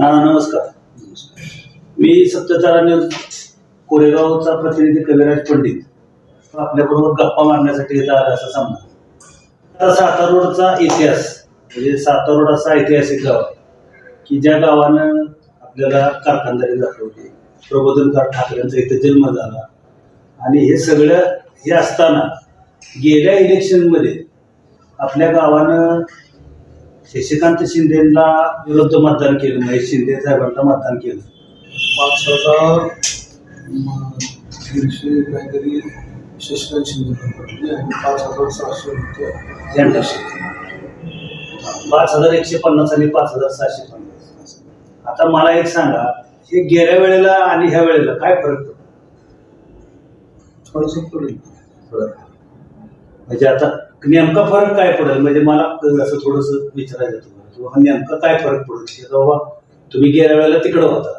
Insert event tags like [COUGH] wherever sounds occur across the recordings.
नाना नमस्कार. मी सत्यचारा न्यूज कोरेगावचा प्रतिनिधी कविराज पंडित. आपल्याबरोबर गप्पा मारण्यासाठी येता आला असं समजा आता सातारोडचा इतिहास म्हणजे सातारोड असा ऐतिहासिक गाव आहे की ज्या गावानं आपल्याला कारखानदारी दाखवली प्रबोधनकार ठाकरेंचा इथे जन्म झाला. आणि हे सगळं हे असताना गेल्या इलेक्शनमध्ये आपल्या गावानं शशिकांत शिंदेला विरुद्ध मतदान केलं महेश शिंदे साहेबांना मतदान केलं. पाच हजार म, दीडशे काहीतरी शशिकांत शिंदे पडले आणि पाच हजार सहाशे पाच हजार एकशे पन्नास आणि पाच हजार सहाशे पन्नास. आता मला एक सांगा हे गेल्या वेळेला आणि ह्या वेळेला काय फरक पडतो थोडंसं पडेल. म्हणजे आता नेमका फरक काय पडेल? म्हणजे मला असं थोडस विचारायचं तुम्हाला किंवा नेमका काय फरक पडेल? की बाबा तुम्ही गेल्या वेळेला तिकडं होता.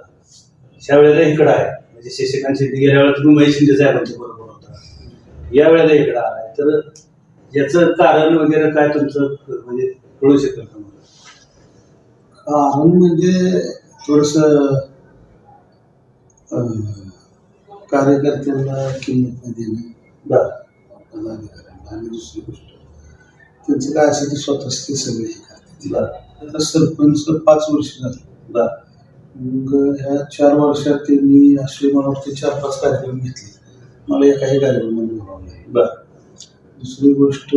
ह्या वेळेला इकडं आहे. म्हणजे शशिकांत शिंदे गेल्या वेळेला तुम्ही महेश शिंदे साहेबांच्या बरोबर होता. या वेळेला इकडं आलाय. तर याचं कारण वगैरे काय तुमचं? म्हणजे कळू शकेल का कारण म्हणजे थोडस कार्यकर्त्यांना किंमत नाही देणं. बरं. आणि दुसरी गोष्ट त्यांचं काय असेल ते स्वतःच ते सगळे हे करतात आता सरपंच पाच वर्ष झाले. बरं. मग ह्या चार वर्षात त्यांनी असे मला वाटते चार पाच कार्यक्रम घेतले. मला एकाही कार्यक्रमाने बोलावलं बरं. दुसरी गोष्ट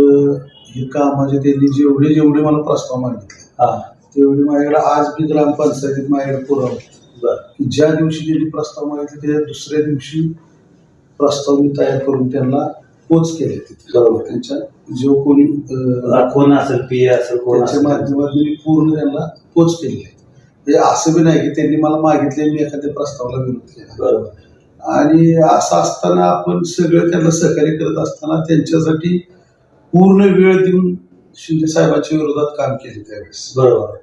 हे कामाचे त्यांनी जेवढे जेवढे मला प्रस्ताव मागितले हा. तेवढे माझ्याकडे आज बी ग्रामपंचायतीत माझ्याकडे पुरावा की ज्या दिवशी त्यांनी प्रस्ताव मागितले त्या दुसऱ्या दिवशी प्रस्ताव मी तयार करून त्यांना पोच केले तिथे बरोबर. त्यांच्या जो कोणी कोण असेल पी असेल कोण त्यांच्या माध्यमातून मी पूर्ण त्यांना पोच केलेले आहे. म्हणजे असं बी नाही की त्यांनी मला मागितले मी एखाद्या प्रस्तावाला विरोध केला बरोबर. आणि असं असताना आपण सगळं त्यांना सहकार्य करत असताना त्यांच्यासाठी पूर्ण वेळ देऊन शिंदे साहेबांच्या विरोधात काम केले त्यावेळेस. बरोबर.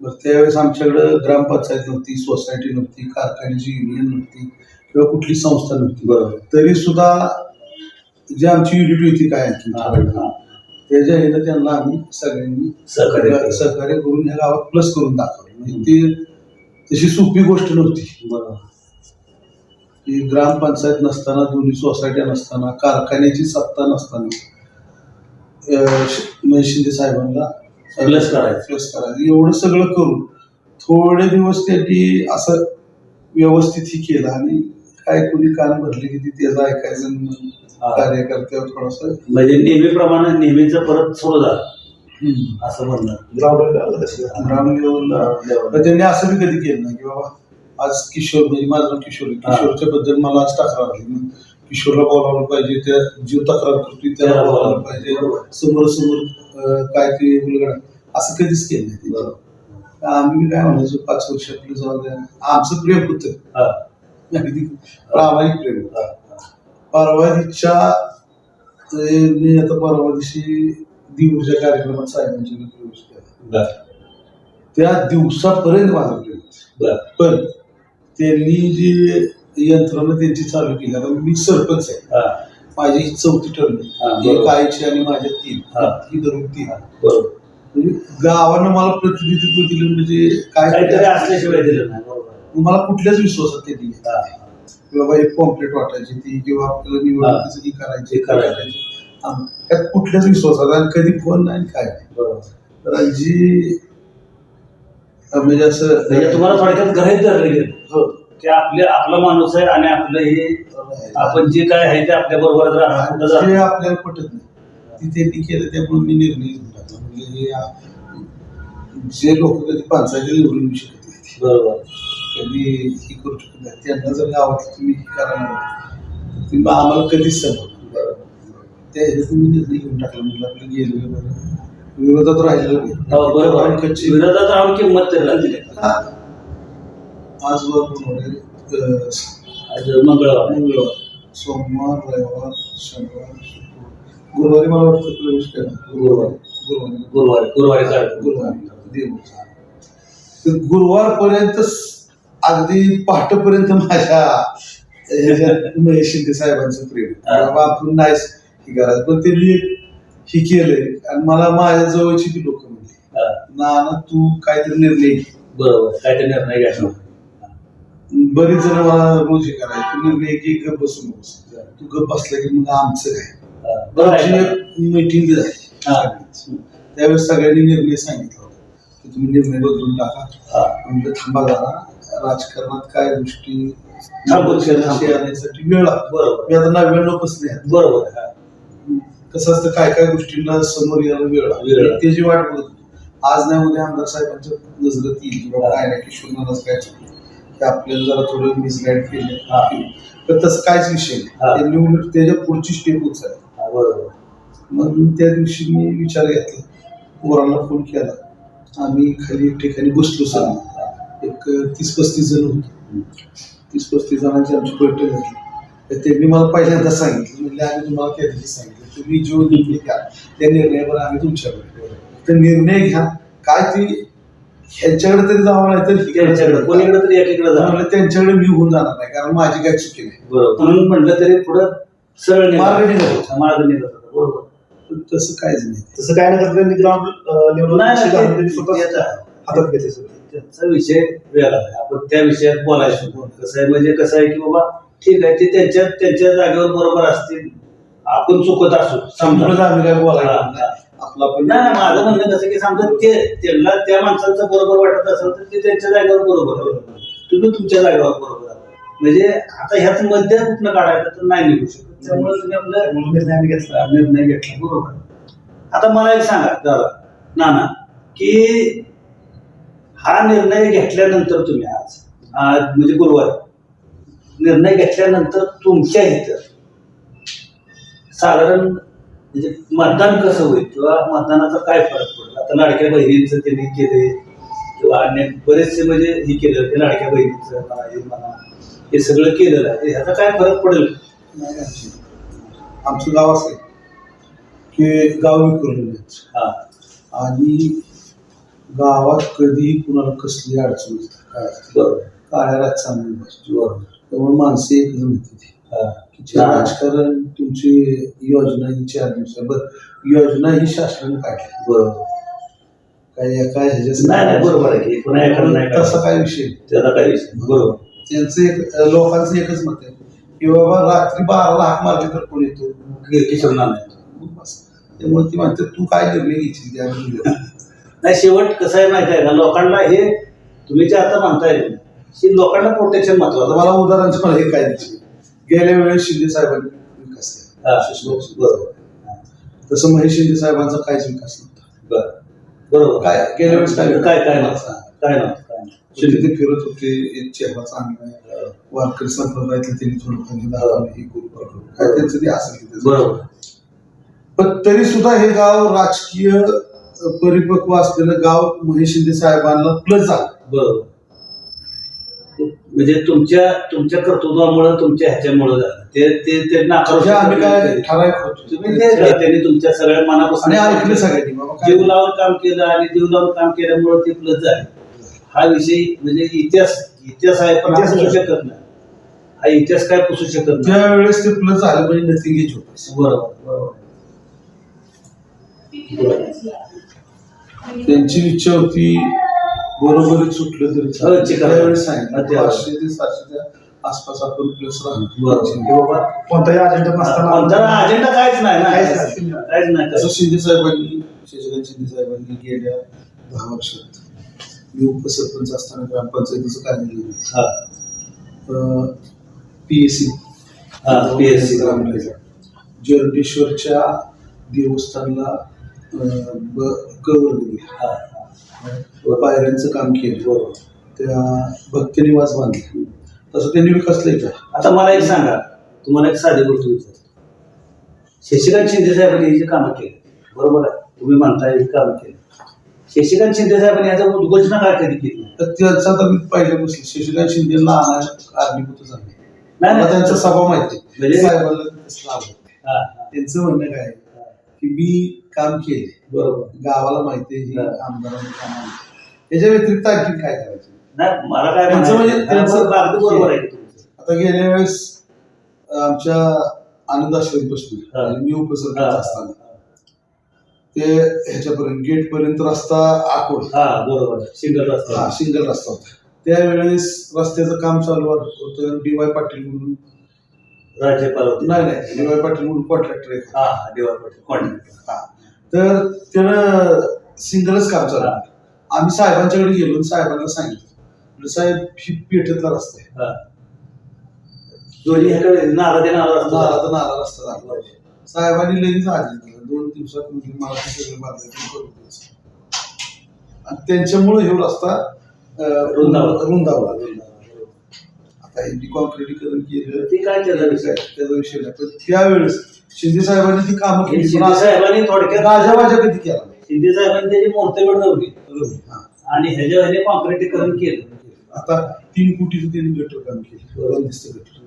बरं त्यावेळेस आमच्याकडं ग्रामपंचायत नव्हती सोसायटी नव्हती कारखान्याची युनियन नव्हती किंवा कुठली संस्था नव्हती. बरोबर. तरी सुद्धा जी आमची युनिटी होती काय. त्याच्या ह्यानं त्यांना आम्ही सगळ्यांनी सहकार्य. सहकार्य करून ह्या गावात प्लस करून दाखवलं म्हणजे ती तशी सोपी गोष्ट नव्हती बरोबर की ग्रामपंचायत नसताना दोन्ही सोसायट्या नसताना कारखान्याची सत्ता नसताना महेश शिंदे साहेबांना Plus करायचं. प्लस करायचं एवढं सगळं करून थोडे दिवस त्यांनी असं व्यवस्थित ही केलं आणि काय कोणी कान भरले की ती त्याचं ऐकायचं हा. कार्यकर्त्यावर थोडस म्हणजे नेहमीप्रमाणे नेहमीच परत सुरू झालं असं म्हणणं ग्राम लेवलला त्यांनी असं बी कधी केलं नाही की बाबा आज किशोर म्हणजे माझं नाव किशोर. किशोरच्या बद्दल मला आज तक्रार आली मग किशोरला बोलावलं पाहिजे त्या जीव तक्रार करतोय त्याला बोलावलं. पाहिजे. समोर समोर काय ते उलगडा असं कधीच केलं नाही. आम्ही काय म्हणायचो पाच वर्ष आपलं जाऊ द्या आमचं प्रेम होतं हा. अगदी प्रामाणिक प्रेम. परवादीच्या अं, मी आता परवा दिवशी दिवच्या कार्यक्रमात साहेबांच्या प्रवेश केला. त्या दिवसापर्यंत माझं प्रेम. पण त्यांनी जी यंत्रणा त्यांची चालू केली आता मी सरपंच आहे. माझी ही चौथी. बरोबर. एक आईची आणि माझ्या तीन हा. धरून तीन बरोबर म्हणजे गावानं मला प्रतिनिधित्व दिलं म्हणजे काय असल्याशिवाय दिलं नाही मला कुठल्याच विश्वासात ते दिले हा. की बाबा एक पॉम्पलेट वाटायची ती किंवा आपल्याला निवडणुकीचं ही. करायची हे करायचं. त्यात कुठल्याच विश्वासात आणि कधी फोन नाही काय नाही. बरोबर. तर जी म्हणजे असं म्हणजे तुम्हाला थोडक्यात गृहित धरलं गेलं. हो. की आपले आपला माणूस आहे आणि आपलं हे आपण जे काय आहे ते आपल्या बरोबर जाणार. आपल्याला पटत नाही. ती त्यांनी केलं त्यामुळे मी निर्णय टाकला म्हणजे हे जे लोक कधी पंचायतीला निवडून शकत नाही. बरोबर. कधी हे करू शकत नाही. त्यांना जर गावात तुम्ही तर तुम्ही आम्हाला कधीच सांगू ह्याच्यात मी निर्णय घेऊन टाकला. म्हणजे आपलं गेलेलं बरं विरोधात राहिलेलं नाही. हो, विरोधात राहून किंमत लागली हा. आज गुरुवारी, आज मंगळवार. मंगळवार. सोमवार रविवार शनिवार गुरुवारी मला वाटतं प्रवेश केला गुरुवारी. गुरुवारी. गुरुवारी. गुरुवारी गुरुवारी. देवचा. तर गुरुवारपर्यंत अगदी पहाटेपर्यंत माझ्या महेश शिंदे साहेबांचं प्रेम. हा. बाबा आपण नाही हे करायचं पण त्यांनी हे केलंय. आणि मला माझ्या जवळची ती लोक म्हणली हा. ना ना तू काहीतरी निर्णय घे. बरोबर. काय ते निर्णय घ्यायचा बरीच जण मला रोज हे करायचे तू निर्णय एक एक गप बसून बस तू गप बसला की मग आमचं काय? हा, बरं मीटिंग झाली. हा. त्यावेळेस सगळ्यांनी निर्णय सांगितला होता की तुम्ही निर्णय बदलून टाका. हा. म्हणजे थांबा जरा. राजकारणात काय गोष्टी आणण्यासाठी वेळ बरोबर मी आता पासून आहे. बरोबर. हा. कसं असतं काय काय गोष्टींना समोर यायला वेळ. वेळ. त्याची वाट बघत. आज नाही उद्या आमदार साहेबांच्या नजरेत येईल की बाबा काय नाही किशोर काय चुकलं ते आपल्याला जरा थोडं मिसगाईड केले. तर तसं काहीच विषय. नाही उलट त्याच्या पुढची स्टेप उचलली बरोबर मग त्या दिवशी मी विचार घेतला पोरांना फोन केला आम्ही खाली एक ठिकाणी बसलो सर एक तीस पस्तीस जण होतो. तीस पस्तीस जणांची आमची बैठक झाली. तर त्यांनी मला पहिल्यांदा सांगितलं म्हणजे आम्ही तुम्हाला त्या दिवशी सांगितलं तुम्ही जो निर्णय घ्या त्या निर्णयावर आम्ही तुमच्याकडे तर निर्णय घ्या. काय ती ह्यांच्याकडे तरी जावं नाही तर त्यांच्याकडे कोणीकडे तरी एकीकडे जा म्हणलं त्यांच्याकडे मी होऊन जाणार नाही कारण माझी काय चुकी नाही. बरोबर. म्हणून म्हटलं तरी पुढं सरळ निघालं. मार्ग निघत होता. मार्ग निघत होता. बरोबर. तसं काहीच नाही. तसं काय नाही ग्राउंड लेवल हातात सगळं. त्यांचा विषय वेगळा आहे. आपण त्या विषयात बोलायचं कसं आहे म्हणजे कसं आहे की बाबा ठीक आहे ते त्यांच्या त्यांच्या जागेवर बरोबर असतील. आपण चुकत असू समजा. समजा आम्ही काय बोलायला. आपला पण नाही माझं म्हणणं कसं की समजा ते त्यांना त्या माणसांचं बरोबर वाटत असेल तर ते त्यांच्या जागेवर बरोबर. तुम्ही तुमच्या जागेवर बरोबर. म्हणजे आता ह्याच मध्य कुठनं काढायचं तर नाही निघू शकत. त्यामुळे तुम्ही आपलं निर्णय घेतला. निर्णय घेतला. बरोबर. आता मला एक सांगा दादा नाना की हा निर्णय घेतल्यानंतर तुम्ही आज आज म्हणजे गुरुवार निर्णय घेतल्यानंतर तुमच्या इथं साधारण म्हणजे मतदान कसं होईल किंवा मतदानाचा काय फरक पडेल आता लाडक्या बहिणींचं त्यांनी केले किंवा अन्य बरेचसे म्हणजे हे केलं ते लाडक्या बहिणीचं म्हणा हे हे सगळं केलेलं आहे ह्याचा काय फरक पडेल आमची. गाव असं की गाव आहे. हा आणि गावात कधीही कुणाला कसली अडचण काय असते. बरोबर काळ्या रात चांगली बरोबर त्यामुळे माणसे एकच म्हणते ती हा. की जे राजकारण तुमची योजना ही चार दिवसा बरं योजना ही शासनाने काढली बरोबर काय एका ह्याच्यात नाही नाही बरोबर आहे की पुन्हा एखादं नाही तसा. काय विषय नाही. त्याचा काही विषय नाही. बरोबर त्यांचं एक लोकांचं एकच मत आहे की बाबा रात्री बाराला हाक मारली तर कोण येतो कि- किशोर नाना. त्यामुळे ती म्हणते तू काय निर्णय घ्यायची त्या. नाही शेवट कसं आहे माहिती आहे का? लोकांना हे तुम्ही जे आता म्हणताय की लोकांना प्रोटेक्शन महत्वाचं मला उदाहरण मला हे काय द्यायचे? गेल्या वेळेस शिंदे साहेबांनी विकास केला. हा, बरोबर. तसं महेश शिंदे साहेबांचा काहीच विकास नव्हता. बरं. बरोबर. काय गेल्या वेळेस काय काय काय नव्हतं? काय नव्हतं? ते फिरत होते एक चेहरा चांगला वारकरी संप्रदायातले त्यांनी थोडं हे दाखवलं हे करू. काय त्यांचं ते असेल. बरोबर. पण तरी सुद्धा हे गाव राजकीय परिपक्व असलेलं गाव महेश शिंदे साहेबांना प्लस झालं. बरोबर. म्हणजे तुमच्या तुमच्या कर्तृत्वामुळे तुमच्या ह्याच्यामुळे झालं. ते ते ते नाकारू म्हणजे आम्ही काय नाही. ठराविक होतो. तुम्ही ते त्यांनी तुमच्या सगळ्या मनापासून आणि ऐकलं सगळ्यांनी बाबा काय जीव लावून काम केलं आणि जीव लावून काम केल्यामुळे ते प्लस झाले. हा विषय म्हणजे इतिहास इतिहास आहे पण हा इतिहास पुसू आहे. शकत नाही. हा इतिहास काय पुसू शकत नाही. त्यावेळेस ते प्लस झालं म्हणजे नथिंग होते बरोबर बरोबर. त्यांची इच्छा होती बरोबरीत सुटलं तरी हो, बरोबर. पाचशे ते सातशेच्या आसपास आपण प्लस बरोबर. राहणार बाबा कोणताही अजेंडा नसताना कोणता अजेंडा काहीच नाही ना काहीच नाही. कसं शिंदे साहेबांनी शशिकांत शिंदे साहेबांनी गेल्या दहा वर्षात मी उपसरपंच असताना ग्रामपंचायतीचं कार्य केलं हा पी एस सी हा PSC. जरडेश्वरच्या देवस्थानला अं, ब- दिली. पायऱ्यांचं काम केलं बरोबर त्या भक्तनिवास बांधले तसं त्यांनी विकास लई केला आता मला एक सांगा तुम्हाला एक साधी गोष्ट विचारतो शशिकांत शिंदे साहेबांनी ही जी कामं केली बरोबर आहे तुम्ही म्हणताय ही कामं केली शशिकांत शिंदे साहेबांनी याचा उद्घोषणा काय कधी केली नाही? तर त्याचा तर मी पहिल्यापासून शशिकांत शिंदेला आणायला कारणीभूत झाले नाही, मला नाही. त्यांचा सभा माहिती. म्हणजे- साहेबांना आवडतं. हा, हा, त्यांचं म्हणणं काय आहे? की मी काम केले बरोबर. गावाला माहिती आहे ही. हा. आमदारांनी काम आणलं. त्याच्या व्यतिरिक्त आणखी काय करायचं? नाही मला काय त्यांचं म्हणजे म्हणायचं- त्यांचं- हा, अगदी बरोबर आहे तुमचं. आता गेल्या वेळेस आमच्या आनंद आश्रम बसलो. हा. मी उपसरपंच हा. असताना. ते ह्याच्यापर्यंत गेट पर्यंत रस्ता आखूड. हा बरोबर. सिंगल हा रस्ता सिंगल रस्ता होता. त्यावेळेस रस्त्याचं काम चालू होतं डी वाय पाटील म्हणून. राज्यपाल होते. नाही नाही डी वाय पाटील म्हणून कॉन्ट्रॅक्टर आहे हा हा देवा पटेल कॉन्ट्रॅक्टर हा. तर त्यानं सिंगलच काम चालू. आम्ही साहेबांच्याकडे गेलो साहेबांना सांगितलं. साहेब ही पेठेतला रस्ता आहे. हा. दोन्ही ह्याकडे नारा दे नारा रस्ता तर नाला रस्ता झाला पाहिजे. साहेबांनी लगेच आदेश दिला दोन दिवसात म्हणजे मला ते सगळं बांधायचं करून द्यायचं. आणि त्यांच्यामुळे हे रस्ता अं, रुंदावला. रुंदावला. यांनी कॉन्क्रिटीकरण केलं ते काय त्याचा विषय त्याचा विषय नाही. पण त्यावेळेस शिंदे साहेबांनी ती कामं केली. शिंदे साहेबांनी थोडक्यात राजावाजा कधी केला नाही. शिंदे साहेबांनी त्याची मोर्तगड नव्हती हा. आणि ह्याच्या ह्याने कॉन्क्रिटीकरण केलं. आता तीन कोटीचं त्यांनी गटर काम केलं. बंदिस्त गटर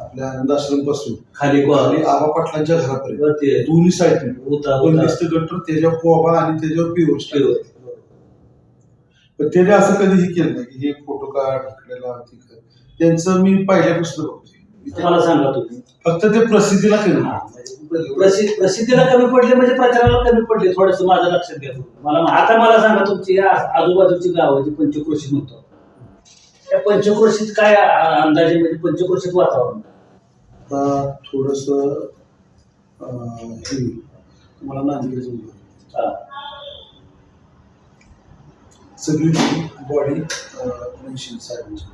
आपल्या आनंदाश्रमपासून खाली आणि कोण आबा पाटलांच्या घरापर्यंत. दोन्ही साईड होता होता बंदिस्त गटर त्याच्यावर कोबा आणि त्याच्यावर स्टाईल पण त्याने असं कधीही केलं नाही की हे फोटो काढ इकडे लाव तिकडे. त्यांचं मी पहिल्यापासून बघतोय. मी ते- मला सांगा तुम्ही. फक्त ते प्रसिद्धीला प्रसिद्ध प्रसिद्धीला कमी पडले म्हणजे प्रचाराला कमी पडले. थोडस माझं लक्षात घ्या मला आता मला सांगा तुमची या आजूबाजूची गावं जी पंचक्रोशीत म्हणतो. त्या पंचक्रोशीत काय अंदाजे म्हणजे पंचक्रोशीत वातावरण? आता थोडस हे मला नांदेड हा. सगळी बॉडी साहेबांची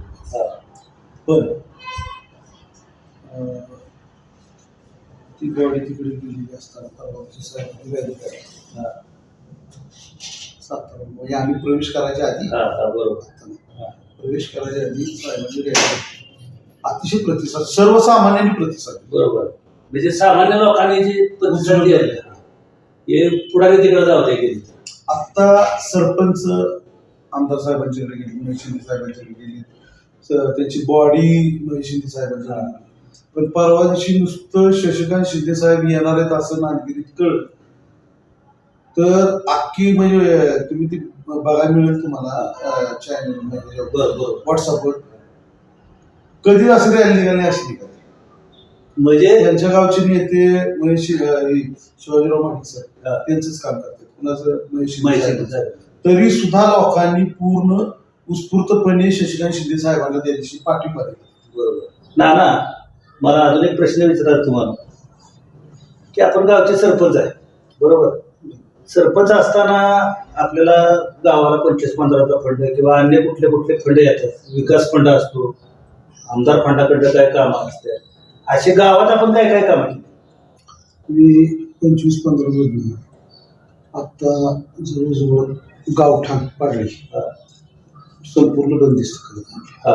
अं, ती बॉडी तिकडे गेलेली असताना हा. म्हणजे आम्ही प्रवेश करायच्या आधी बरोबर. प्रवेश करायच्या आधी अतिशय प्रतिसाद सर्वसामान्यांनी प्रतिसाद बरोबर. म्हणजे सामान्य लोकांनी जे प्रतिसाद हे पुढारी तिकडे जाऊ दे आत्ता सरपंच आमदार साहेबांच्याकडे गेली शिंदे साहेबांच्याकडे गेली. त्यांची बॉडी महेश शिंदे साहेबांच्याकडे गेली पण परवा दिवशी नुसतं शशिकांत शिंदे साहेब येणार आहेत असं नांदगिरीत कळ तर अख्खी म्हणजे तुम्ही ती बघायला मिळेल तुम्हाला चॅनल म्हणजे व्हॉट्सअपवर कधी असं रॅली निघाली अशी निघाली? म्हणजे? त्यांच्या गावचे नेते महेश शिवाजीराव सर हा. त्यांचंच काम करतात. कुणाचं? महेश माहिती साहेब. तरी सुद्धा लोकांनी पूर्ण उत्स्फूर्तपणे शशिकांत शिंदे साहेबांना त्या दिवशी पाठिंबा दिला बरोबर. ना ना मला अजून एक प्रश्न विचारायचा तुम्हाला. की आपण गावचे सरपंच आहे. बरोबर. सरपंच असताना आपल्याला गावाला पंचवीस पंधराचा फंड किंवा अन्य कुठले कुठले फंड येतात. विकास फंड असतो आमदार फंडाकडं काय कामं असतात. असे गावात आपण काय काय कामं केली? मी पंचवीस पंधरा मधून आता जवळजवळ गावठाण पाडले. संपूर्ण बंदिस्त करत. हा,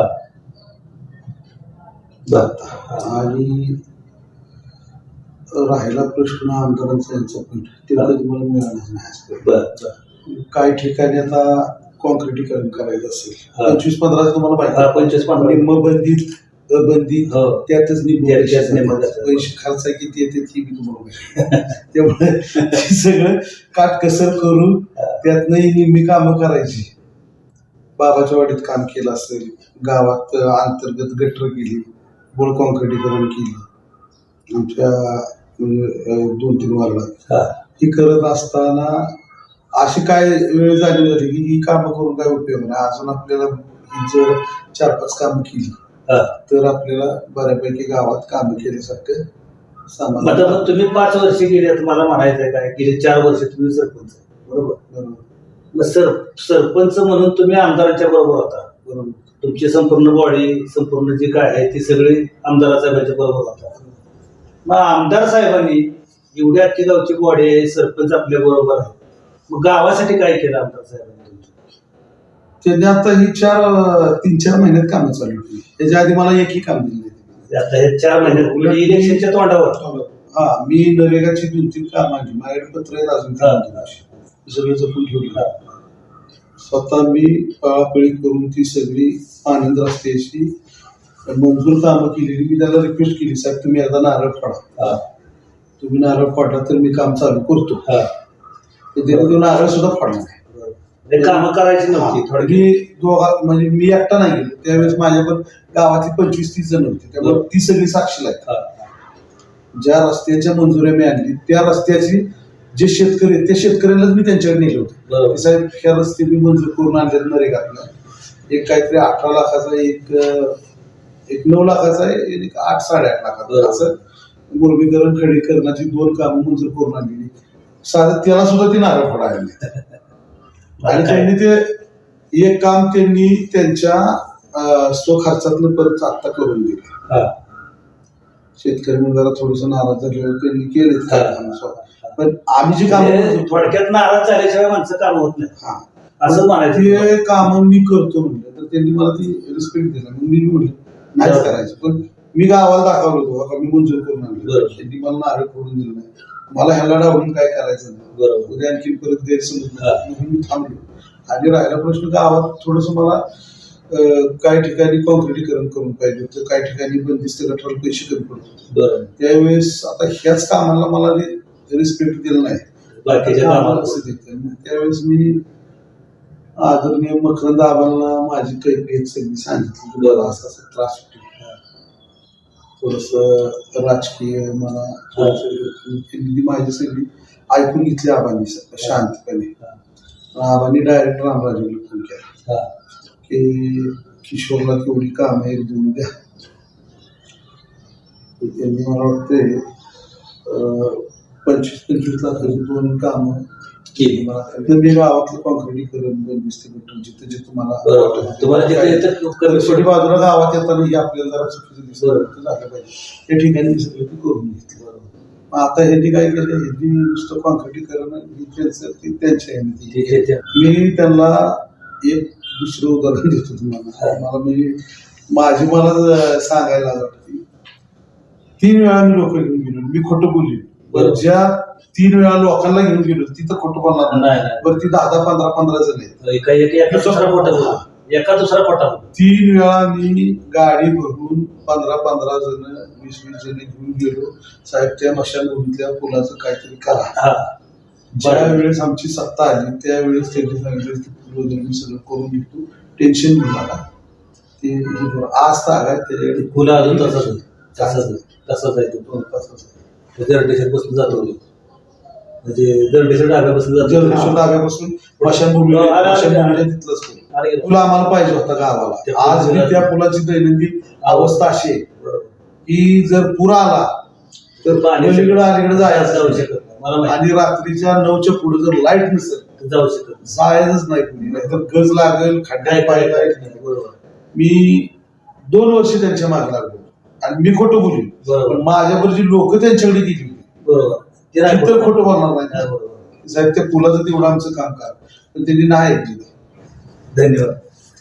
आणि राहिला प्रश्न आमदारांचा यांचा पण. ते कधी मला मिळाला नाही. काही ठिकाणी आता कॉन्क्रिटीकरण करायचं असेल. पंचवीस पंधरा तुम्हाला माहिती पंचवीस पंधरा. निम्म बंदीत बंदीत हो. त्यातच पैसे खर्च किती येते ती मी तुम्हाला माहिती. त्यामुळे [LAUGHS] सगळं काटकसर करून त्यातनंही निम्मी कामं करायची. बाबाच्या वाडीत काम केलं असेल गावात अंतर्गत गटर केली बोळ कॉन्क्रिटीकरण केली आमच्या दोन तीन वार्डात. हा, करत असताना अशी काय वेळ झाली झाली की ही कामं करून काय उपयोग नाही. अजून आपल्याला ही जर चार पाच कामं केली. तर आपल्याला बऱ्यापैकी गावात कामं केल्यासारखं सामान मग तुम्ही पाच वर्ष गेले आता मला म्हणायचं काय गेले चार वर्ष तुम्ही सरपंच. बरोबर? बरोबर. मग सर सरपंच म्हणून तुम्ही आमदारांच्या बरोबर होता. बरोबर. तुमची संपूर्ण बॉडी संपूर्ण जी काय आहे ती सगळी आमदार साहेबांच्या बरोबर होता. मग आमदार साहेबांनी एवढी अख्खी गावची बॉडी आहे सरपंच आपल्या बरोबर आहे. मग गावासाठी काय केलं आमदार साहेबांनी? त्यांनी आता ही चार तीन चार महिन्यात कामं चालू केली. त्याच्या आधी मला एकही काम दिलं नाही. आता हे चार महिन्यात म्हणजे इलेक्शनच्या तोंडावर. हा मी नरेगाची दोन तीन काम आणली. माझ्याकडे पत्र आहेत अजून. तीन दिवशी. सगळं जपून ठेवलं. स्वतः मी पळापळी करून ती सगळी आनंद रस्त्याची मंजूर कामं केलेली. मी त्याला रिक्वेस्ट केली साहेब तुम्ही एकदा नारळ फोडा. तुम्ही नारळ फोडला तर मी काम चालू करतो. त्याने तो नारळ सुद्धा फोडला नाही. कामं करायची नव्हती थोडकी दोघा म्हणजे मी एकटा नाही गेलो. त्यावेळेस माझ्या पण गावातली पंचवीस तीस जण होती. त्यामुळे ती सगळी साक्षीला आहेत. ज्या रस्त्याच्या मंजुऱ्या मी आणली त्या रस्त्याची जे शेतकरी आहेत, त्या शेतकऱ्यालाच मी त्यांच्याकडे नेले होते. की साहेब ह्या रस्ते मी मंजूर करून आणले नरेगातला एक काहीतरी अठरा लाखाचा एक एक नऊ लाखाचा एक आठ साडेआठ लाखाचा. असं मुरमीकरण खडीकरणाची दोन कामं मंजूर करून आणलेली. साधं त्याला सुद्धा ती नारळ फोडायला [LAUGHS] आणि त्यांनी ते एक काम त्यांनी त्यांच्या स्वखर्चातलं परत आता करून दिले. हा. शेतकरी म्हणून जरा थोडस नाराज झाले त्यांनी केले. पण आम्ही जी म्हणजे कामं थोडक्यात नाराज झाल्याशिवाय माणसं काम होत नाही हा. असं म्हणायचं ते काम मी करतो म्हणलं तर त्यांनी मला ती रिस्पेक्ट दिला. मग मी म्हणलं नाहीच. करायचं. पण मी गावाला दाखवलं होतो मी मंजूर करून आणलं. त्यांनी मला नारळ फोडून दिलं नाही. मला ह्याला डावून काय करायचं नाही. बरोबर. उद्या आणखी परत गैरसमज मी थांबलो. आणि राहिला प्रश्न गावात थोडस मला काही ठिकाणी कॉन्क्रिटीकरण करून पाहिजे होतं काही ठिकाणी बंदिस्त गटाला पैसे कमी पडत होते. त्यावेळेस आता ह्याच कामाला मला रिस्पेक्ट दिलं नाही. त्यावेळेस मी आदरणीय मकरंद आबांना माझी कैफियत सगळी सांगितली. बरं असा असा त्रास थोडस राजकीय मला माझी सगळी ऐकून घेतली आबांनी शांतपणे. आबांनी डायरेक्ट रामराजेला फोन केला. की किशोरला तेवढी कामं एक देऊन द्या. त्यांनी मला वाटते अं, पंचवीस पंचवीस लाखाची दोन कामं केली मला. तर मी गावातलं कॉन्क्रिटीकरण बंदिस्त गटर जिथं जिथं बरोबर तुम्हाला जिथे शेवटी बाजूला गावात येताना हे आपल्याला जरा चुकीचं दिसतं झालं पाहिजे. त्या ठिकाणी मी सगळं ते करून घेतलं. आता ह्यांनी काय केलं ह्यांनी नुसतं कॉन्क्रिटीकरण हे त्यांचं ते त्यांच्या ते मी त्यांना एक दुसरं उदाहरण देतो तुम्हाला. मला मी माझी मला ज- सांगायला वाटते तीन वेळा मी लोक घेऊन गेलो. मी खोटं बोलली. पण ज्या तीन वेळा लोकांना घेऊन गेलो तिथं खोटं बोलणार नाही, नाही. बरं ती दहा दहा पंधरा पंधरा जण आहेत. एका एका एका दुसरा पोटा एका दुसरा पोटा तीन वेळा मी गाडी भरून पंधरा पंधरा जण वीस वीस जण घेऊन गेलो. साहेब त्या मशानभूमीतल्या पुलाचं काहीतरी करा. हा. ज्या वेळेस आमची सत्ता आली त्यावेळेस त्यांनी सांगितलं की पूल वगैरे मी सगळं करून घेतो. टेन्शन घेऊ नका. ते हे करू. आज तर आगाय त्याच्याकडे फुलं अजून तसंच. आहे. तसंच आहे. तसंच आहे. तो तसंच आहे. दरडेशर बसून जातो तो. म्हणजे दरडेशर जातो डाव्यापासून मशानभूमी हो, आलं, आलं, मशानभूमीला आलं. तिथलंच पूल. अरे, पूल आम्हाला पाहिजे होता गावाला आज पुलाची- त्या पुलाची दैनंदिन अवस्था अशी आहे. की जर पूर आला तर पाणी- पलीकडे अलीकडे जायचं जाऊ शकत नाही मला माहिती आणि रात्रीच्या नऊच्या पुढे जर लाइट नसेल आहे. जाऊ शकत नाही. जायचंच नाही कुणी नाहीतर गज लागेल खड्ड्यात काय पाय लागेल. काय बरोबर मी दोन वर्ष त्यांच्या मागे लागलो आणि मी खोटं बरोबर. पण माझ्यावर जी लोक त्यांच्याकडे गेली होती बरोबर. ते नाही तर. खोटं बोलणार नाही. नाही बरोबर. साहेब त्या पुलाचं तेवढं आमचं काम करा. पण त्यांनी नाही ऐकली. धन्यवाद.